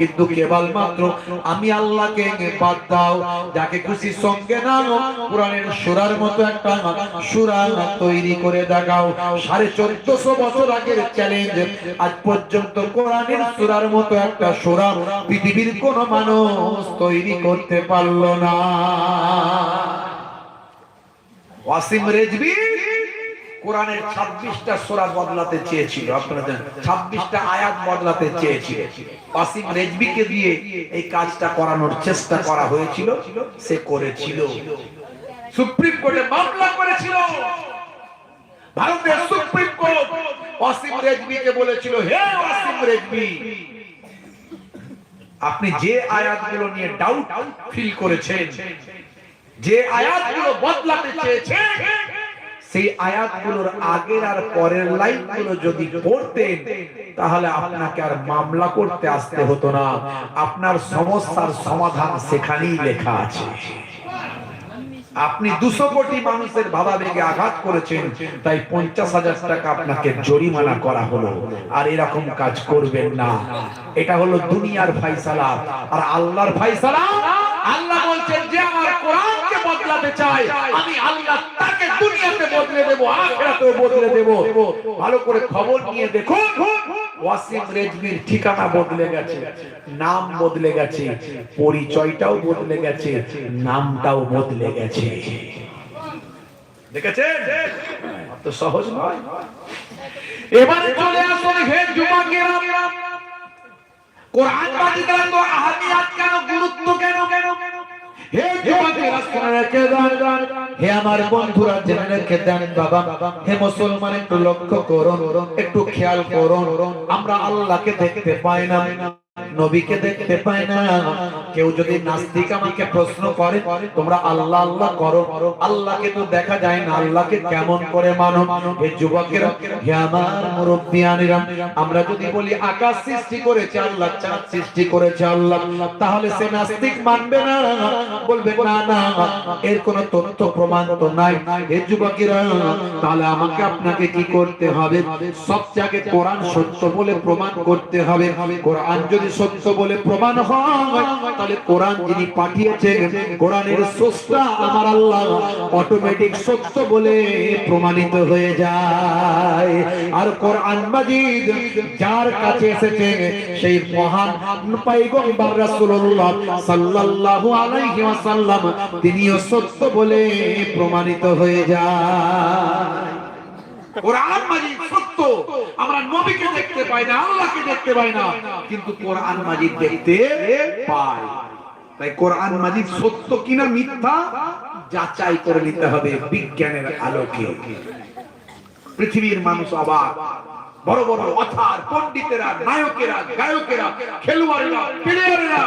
কিন্তু কেবলমাত্র আমি আল্লাহকে বাদ দাও, যাকে খুশি সঙ্গে নাও, কোরআনের সুরার মতো একটা সুরা তৈরি করে দেখাও। সাড়ে চোদ্দশো বছর আগের চ্যালেঞ্জ আজ পর্যন্ত কোরআনের সুরার মতো একটা সুরা পৃথিবীর কোন মানুষ তৈরি করতে পারল না। ওয়াসিম রেজবি কোরআনের ছাব্বিশটা সোরা বদলাতে চেয়েছিল। আপনারা জানেন, ছাব্বিশটা আয়াত বদলাতে চেয়েছিল। ওয়াসিম রেজবিকে দিয়ে এই কাজটা করানোর চেষ্টা করা হয়েছিল, সে করেছিল। সুপ্রিম কোর্টে মামলা করেছিল। ভারতের সুপ্রিম কোর্ট ওয়াসিম রেজবিকে বলেছিল, হে ওয়াসিম রেজবি, আপনি যে আয়াতগুলো নিয়ে ডাউট ফিল করেছেন, যে আয়াতগুলো বদলাতে চেয়েছেন সেই আয়াতগুলোর আগের আর পরের লাইনগুলো যদি পড়তেন, তাহলে আপনাকে আর মামলা করতে আসতে হতো না। আপনার সমস্যার সমাধান সেখানেই লেখা আছে। আপনি দুশো কোটি মানুষের ভাবাবেগে আঘাত করেছেন, তাই পঞ্চাশ হাজার টাকা আপনাকে জরিমানা করা হলো। আর এরকম কাজ করবেন না। এটা হলো দুনিয়ার ফাইসালা। আর আল্লাহর ফাইসালা? আল্লাহ বলছেন যে আমার কোরআনকে বদলাতে চায় আমি আল্লাহ তাকে দুনিয়াতে বদলে দেব, আখিরাতেও বদলে দেব। ভালো করে খবর নিয়ে দেখুন, ওয়াসিম রেজমির ঠিকানা বদলে গেছে, নাম বদলে গেছে, পরিচয়টাও বদলে গেছে, নামটাও বদলে গেছে। দেখেছেন? তো সহজ নয়। এবারে চলে আসুন, হে যুবকেরা কোরআন বাজিরা তো আহমিয়াত কেন, গুরুত্ব কেন কেন? হে আমার বন্ধুরা জেনে দেন বাবা। হে মুসলমান, একটু লক্ষ্য করুন, একটু খেয়াল করুন। আমরা আল্লাহকে দেখতে পাই না। নবীকে দেখতে পাই না। কেউ যদি নাস্তিক আমাকে প্রশ্ন করে, তোমরা আল্লাহ আল্লাহ করো। আল্লাহকে তো দেখা যায় না। আল্লাহকে কেমন করে মানো? হে যুবকেরা আমার মুরব্বিয়ানিরা আমরা যদি বলি আকাশ সৃষ্টি করেছে আল্লাহ, চাঁদ সৃষ্টি করেছে আল্লাহ, তাহলে সে নাস্তিক মানবে না? বলবে, না না, এর কোনো তথ্য, প্রমাণ তো নাই। হে যুবকেরা, তাহলে আমাকে আপনাকে কি করতে হবে? সব জায়গায় কোরআন সত্য বলে প্রমাণ করতে হবে। কোরআন যদি সত্য বলে প্রমাণ হয়, তাহলে কোরআন যিনি পাঠিয়েছেন, কোরআনের স্রষ্টা আমার আল্লাহ অটোমেটিক সত্য বলে প্রমাণিত হয়ে যায়। আর কোরআন মাজিদ যার কাছে এসেছে, সেই মহান পয়গম্বর রাসূলুল্লাহ সাল্লাল্লাহু আলাইহি ওয়াসাল্লাম, তিনিও সত্য বলে প্রমাণিত হয়ে যায়। কোরআন মাজিদ সত্য। আমরা নবীকে দেখতে পাই না, আল্লাহকে দেখতে পাই না, কিন্তু কোরআন মাজিদ দেখতে পাই। তাই কোরআন মাজিদ সত্য কিনা মিথ্যা যাচাই করে নিতে হবে বিজ্ঞানের আলোকে। পৃথিবীর মানুষ অবাক। বড় বড় অথার, পণ্ডিতেরা, নায়কেরা, গায়কেরা, খেলোয়াড়েরা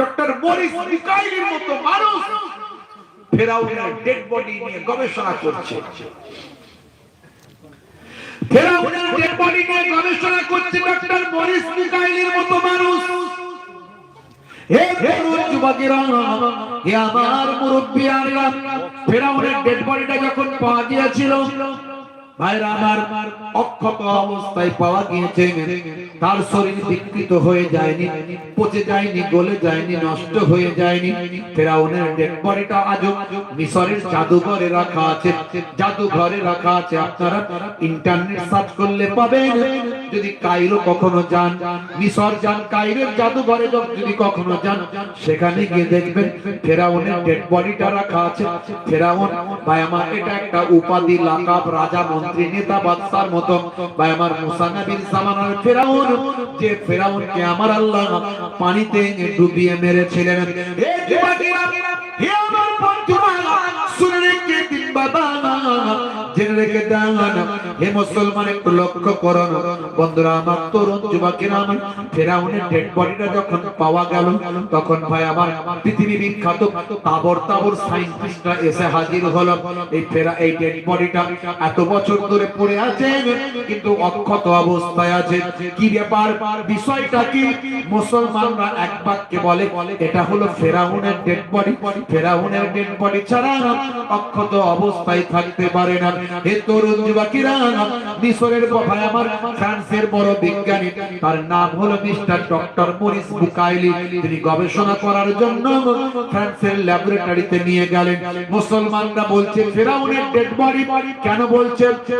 ডক্টর মরিস মিকাইলের মতো মানুষ ফেরাউনের ডেড বডি নিয়ে গবেষণা করছে। ফেরাউনের ডেড বডি নিয়ে করছে ডক্টর মরিস মিকাইলের মতো মানুষ। যুবকেরা হে আমার ফেরাউনের ডেড বডিটা যখন পাওয়া গিয়েছিল ভাইরা, আমার অক্ষত অবস্থায় পাওয়া গিয়েছে। তার শরীর বিকৃত হয়ে যায়নি, পচে যায়নি, গলে যায়নি, নষ্ট হয়ে যায়নি। ফেরাউনের ডেড বডিটা মিশরের জাদুঘরে রাখা আছে। জাদুঘরে রাখা আছে, আপনারা ইন্টারনেট সার্চ করলে পাবেন। যদি কায়রো কখনো যান, মিশর যান, কায়রোর জাদুঘরে যদি কখনো যান, সেখানে গিয়ে দেখবেন ফেরাউনের ডেড বডিটা রাখা আছে। ফেরাউন ভাই আমার এটা একটা উপাধি, লাকাব, রাজা, মন্ত্রী, নেতা, বাদশার মতো। ভাই আমার মুসা নবীর জামানার ফেরাউন, যে ফেরাউনকে আমার আল্লাহ পানিতে ডুবিয়ে মেরেছিলেন। হে হে মুসলমান, একটু লক্ষ্য করুন বন্ধুরা, আমার তরুণ আমার ফেরাউনের ডেড বডিটা যখন পাওয়া গেল, তখন ভাই আমার পৃথিবী বিখ্যাত তাবর তাবর সাইন্টিস্টরা এসে হাজির হলো। এই ফেরা, এই ডেড বডিটা এত বছর ধরে পড়ে আছে, কিন্তু অক্ষত অবস্থায় আছে। কি ব্যাপার? বিষয়টা কি? মুসলমানরা এক বাক্যে বলে, এটা হলো ফেরাউনের ডেড বডি ফেরাউনের ডেড বডি ছাড়া অক্ষত অবস্থায় থাকতে পারে না। হে তরুণ মিশরের ভাই আমার ফ্রান্সের বড় বিজ্ঞানী। তার নাম হলো মিস্টার ডক্টর মরিস বুকাইলি। তিনি গবেষণা করার জন্য ফ্রান্সের ল্যাবরেটরিতে নিয়ে গেলেন। মুসলমানরা বলছে, ফেরাউনের ডেড বডি কেন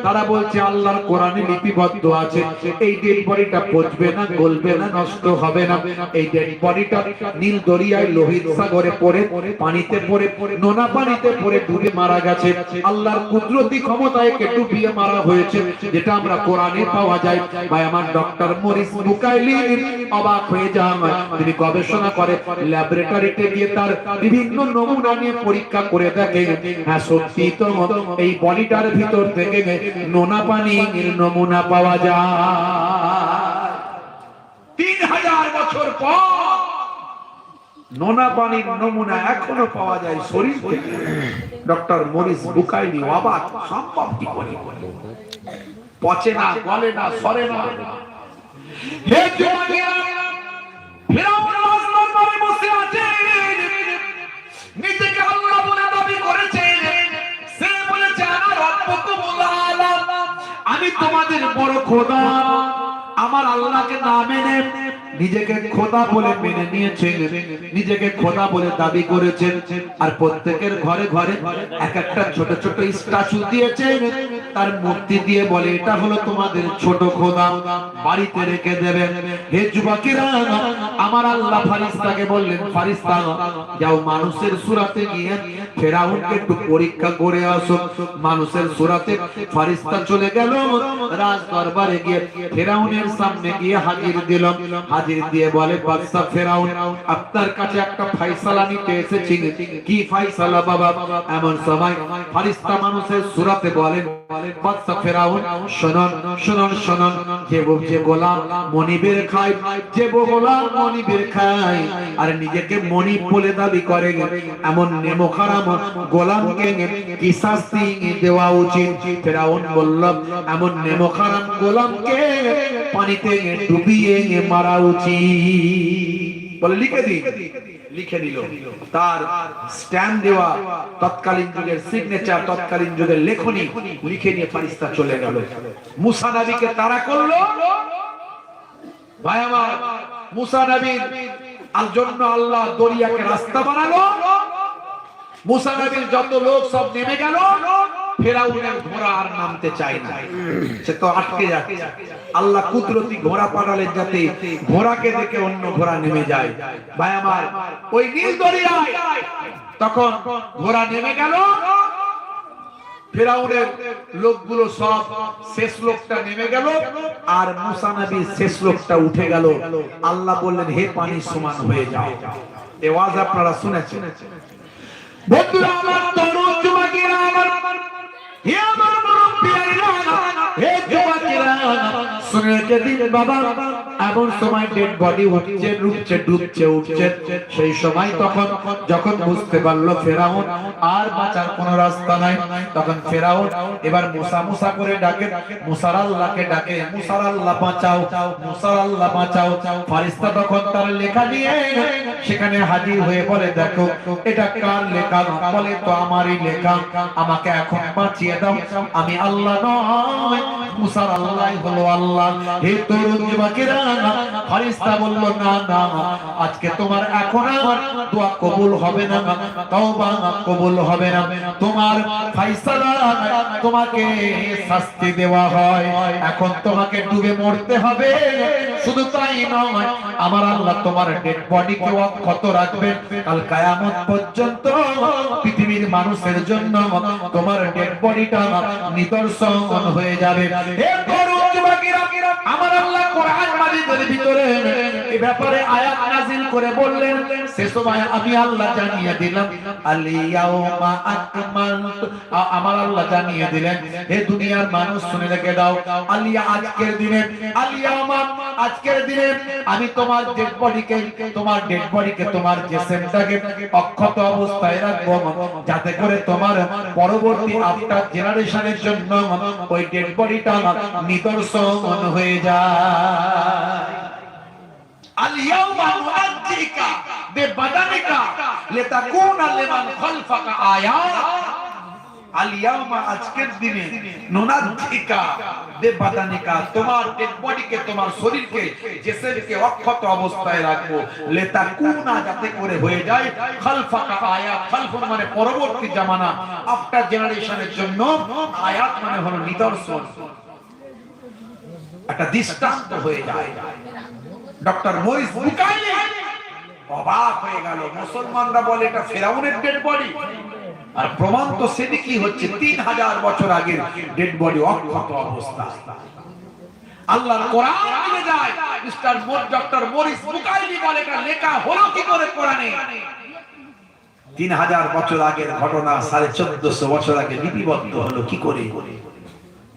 তারা বলছে, আল্লাহর কোরআনে লিপিবদ্ধ আছে। এই ডেড বডিটা পচবে না, গলবে না, নষ্ট হবে না। এই ডেড বডিটা নীল দরিয়ায় লোহিত সাগরে পড়ে, পানিতে পড়ে, নোনা পানিতে পড়ে ডুবে মারা গেছে। আল্লাহর কুদরতি ক্ষমতায় কে ডুবিয়ে মারা হয়েছে, যেটা আমরা কোরআনে পাওয়া যায়। ভাই, আমার ডক্টর মরিস বুকাইলি অবাক হয়ে যান। তিনি গবেষণা করে, ল্যাবরেটরিতে গিয়ে তার বিভিন্ন নমুনা নিয়ে পরীক্ষা করে দেখে। হ্যাঁ সত্যি তো এই বডিটার ভিতর থেকে নোনা পানির নমুনা পাওয়া যায়। তিন হাজার বছর পর নোনা পানির নমুনা এখনও পাওয়া যায় শরীর থেকে। ডক্টর মরিস বুকাইনি অবাক সম্ভব কি করে? পচে না, গলে না, সরে না। হে আলা আমি তোমাদের বড় খোদা। আমার আল্লাহকে না মেনে নিজেকে খোদা বলে মেনে নিয়েছে নিজেকে খোদা বলে দাবি করেছেন, আর প্রত্যেকের ঘরে ঘরে এক একটা ছোট ছোট স্ট্যাচু দিয়েছে তার মূর্তি দিয়ে বলে, এটা হলো তোমাদের ছোট খোদা, বাড়িতে রেখে দেবেন। হে যুবকেরা, আমার আল্লাহ ফারিস্তাকে বললেন ফারিস্তা যাও মানুষের সুরাতে গিয়ে ফেরাউনকে একটু পরীক্ষা করে আসো। মানুষের সুরাতে ফারিস্তা চলে গেল রাজ দরবারে গিয়ে ফেরাউনের সামনে গিয়ে হাজির দিল। হাজির দিয়ে বলে, বাদশা ফেরাউন, আপনার কাছে একটা ফয়সালা নিতে এসেছি। কি ফয়সালা বাবা? এমন সময় ফারিস্তা মানুষের সুরাতে বলেন বাদশা ফেরাউন, শুনুন শুনুন শুনুন, যে যে গোলাম মনিবের খায়, যে গোলাম মনিবের খায়, আর নিজেকে মনিব বলে দাবি করে। এমন নেমো খারাপ গোলামকে কি শাস্তি দেওয়া উচিত? ফেরাউন বলল, এমন নেমো খারাপ গোলামকে পানিতে ডুবিয়ে মারা উচিত বলে লিখে দিই। লিখে দিল। তার স্ট্যাম্প দেওয়া তৎকালীন যুগের সিগনেচার তৎকালীন যুগের লেখনি লিখে নিয়ে ফারিস্তা চলে গেল। মুসা নবীকে তারা করল? ভাই আমার, মুসা নবীর জন্য আল্লাহ দরিয়াকে রাস্তা বানালো? মুসা যত লোক সব নেমে গেল, ফেরাউনের ঘোড়া আর নামতে চায় না। সে তো আটকে যাচ্ছে। আল্লাহ কুদরতি ঘোড়া যাতে ঘোড়াকে দেখে অন্য ঘোড়া নেমে যায়। ভাই আমার, ওই নীল দরিয়ায় তখন ঘোড়া নেমে গেল। ফেরাউনের লোকগুলো সব শেষ লোকটা নেমে গেল আর মুসা শেষ লোকটা উঠে গেল। আল্লাহ বললেন, হে পানি সমান হয়ে যাও। এ ওয়াজ আপনারা শুনেছেন? বন্ধুরা আমার তরুণ যুবকেরা আমার হে আমার মুরব্বিয়ারা হে যুবকেরা শুনে বাবা। এমন সময় ডেড বডি উঠছে, ডুবছে ডুবছে, উঠছে। সেই সময় তখন যখন বুঝতে পারল ফেরাউন আর বাঁচার কোনো রাস্তা নাই, তখন ফেরাউন এবার মুসা মুসা করে ডাকে, মুসার আল্লাহকে ডাকে, মুসার আল্লাহ বাঁচাও, মুসার আল্লাহ বাঁচাও। ফারিস্তা তখন তার লেখা নিয়ে সেখানে হাজির হয়ে বলে, দেখো, এটা কার লেখা? বলে তো আমারই লেখা। আমাকে এখন বাঁচিয়ে দাও। আমি আল্লাহ নয়, মুসার আল্লাহ হলো আল্লাহ। হে তরুণ যুবকেরা ফারিস্তা বলল না না আজকে তোমার এখন আমার দোয়া কবুল হবে না তওবা কবুল হবে না। তোমার ফাইসালা তোমাকে শাস্তি দেওয়া হয়। এখন তোমাকে ডুবে মরতে হবে। শুধু তাই নয় আমার আল্লাহ তোমার ডেড বডিকে অক্ষত রাখবে কাল কায়ামত পর্যন্ত পৃথিবীর মানুষের জন্য তোমার ডেড বডিটা নিদর্শন হয়ে যাবে। যুবকেরা, আমার আল্লাহ কোরআন মাজিদের ভিতরে এই ব্যাপারে আয়াত নাজিল করে বললেন, সে সময় আমি আল্লাহ জানিয়ে দিলাম আলিয়াউমা আকমালতু। আমার আল্লাহ জানিয়ে দিলেন, হে দুনিয়ার মানুষ শুনে রেখে দাও আলিয়া আজকের দিনে আলিয়াউমা আজকের দিনে আমি তোমার ডেড বডিকে তোমার ডেড বডিকে তোমার জেসেমটাকে অক্ষত অবস্থায় রাখব, যাতে করে তোমার পরবর্তী আফটার জেনারেশনের জন্য ওই ডেড বডিটা নিদর্শন মন হয়ে অক্ষত অবস্থায় রাখব লিতাকুনা যাতে করে হয়ে যায়। খালফাকা আয়াত খালফুন মানে পরবর্তী জামানা। আফটার জেনারেশনের জন্য আয়াত মানে হলো নিদর্শন। একটা দৃষ্টান্ত হয়ে যায়। ডক্টর মরিস বুকাইলি অবাক হয়ে গেল। মুসলমানরা বলে, এটা ফেরাউনের ডেড বডি আর প্রমাণ তো সেদিকই হচ্ছে, তিন হাজার বছর আগের ডেড বডি অক্ষত অবস্থা। আল্লাহর কোরআন যায়, মিস্টার মোর ডক্টর মরিস বলে, এটা লেখা হলো কি করে কোরআনে? তিন হাজার বছর আগের ঘটনা, সাড়ে চোদ্দশো বছর আগে লিপিবদ্ধ হলো কি করে?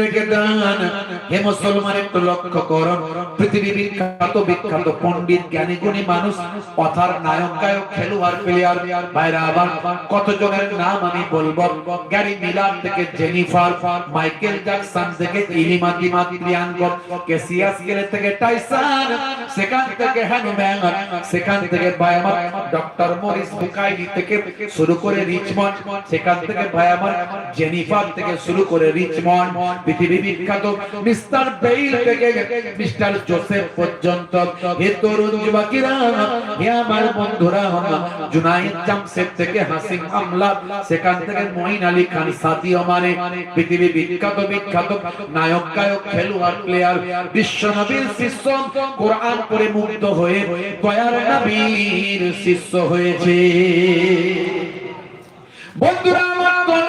রেখে দেন, হে মুসলমান একটু লক্ষ্য করুন। পৃথিবী বিখ্যাত বিখ্যাত পণ্ডিত জ্ঞানী গুণী মানুষ কথার নায়ক গায়ক খেলোয়াড় প্লেয়ার বাইরে আবার কত জনের নাম আমি বলব? গ্যারি মিলার থেকে জেনিফার মাইকেল জ্যাকসন থেকে ইলিমা দিমা প্রিয়াঙ্ক কেসিয়াস গেলে থেকে টাইসন সেখান থেকে হ্যানুম্যান সেখান থেকে বায়ামার ডক্টর মরিস বুকাইলি থেকে শুরু করে রিচমন্ড সেখান থেকে বায়ামার জেনিফার থেকে শুরু করে রিচমন্ড পৃথিবী বিখ্যাত মিস্টার বেইল থেকে মিস্টার জোসেফ পর্যন্ত। হে তরুণ হে আমার বন্ধুরা জামশেদ থেকে হাসিম আমলা সেখান থেকে মঈন আলী খান, সাথী ওমানে পৃথিবী বিখ্যাত বিখ্যাত নায়ক, গায়ক, খেলোয়াড় প্লেয়ার বিশ্ব নবীর শিষ্য, কোরআন পড়ে হয়ে নবীর শিষ্য হয়েছে। বন্ধুরা, আমার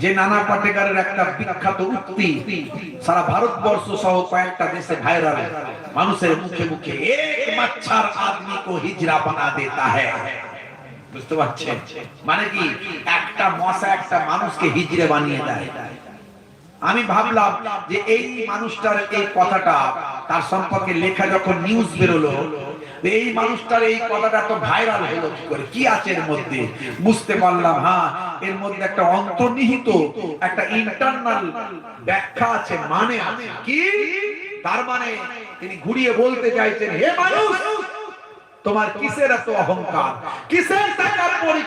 যে নানা পাটেকারের একটা বিখ্যাত উক্তি, সারা ভারতবর্ষ সহ কয়েকটা দেশে ভাইরাল মানুষের মুখে মুখে এক আদমি কো হিজরা বানা দেতা বুঝতে পারছেন? মানে কি? একটা মশা একটা মানুষকে হিজড়ে বানিয়ে দেয়। আমি ভাবলাম যে এই মানুষটার এই কথাটা, তার সম্পর্কে লেখা যখন নিউজ বেরোলো এই মানুষটার এই কথাটা তো ভাইরাল হলো কি করে? কি আছে এর মধ্যে? বুঝতে পারলাম হ্যাঁ। এর মধ্যে একটা অন্তর্নিহিত, একটা ইন্টারনাল ব্যাখ্যা আছে মানে আছে। কি? তার মানে তিনি ঘুরিয়ে বলতে চাইছেন, হে মানুষ, তোমার কিসের এত অহংকার? কিসের টাকার পরীক্ষা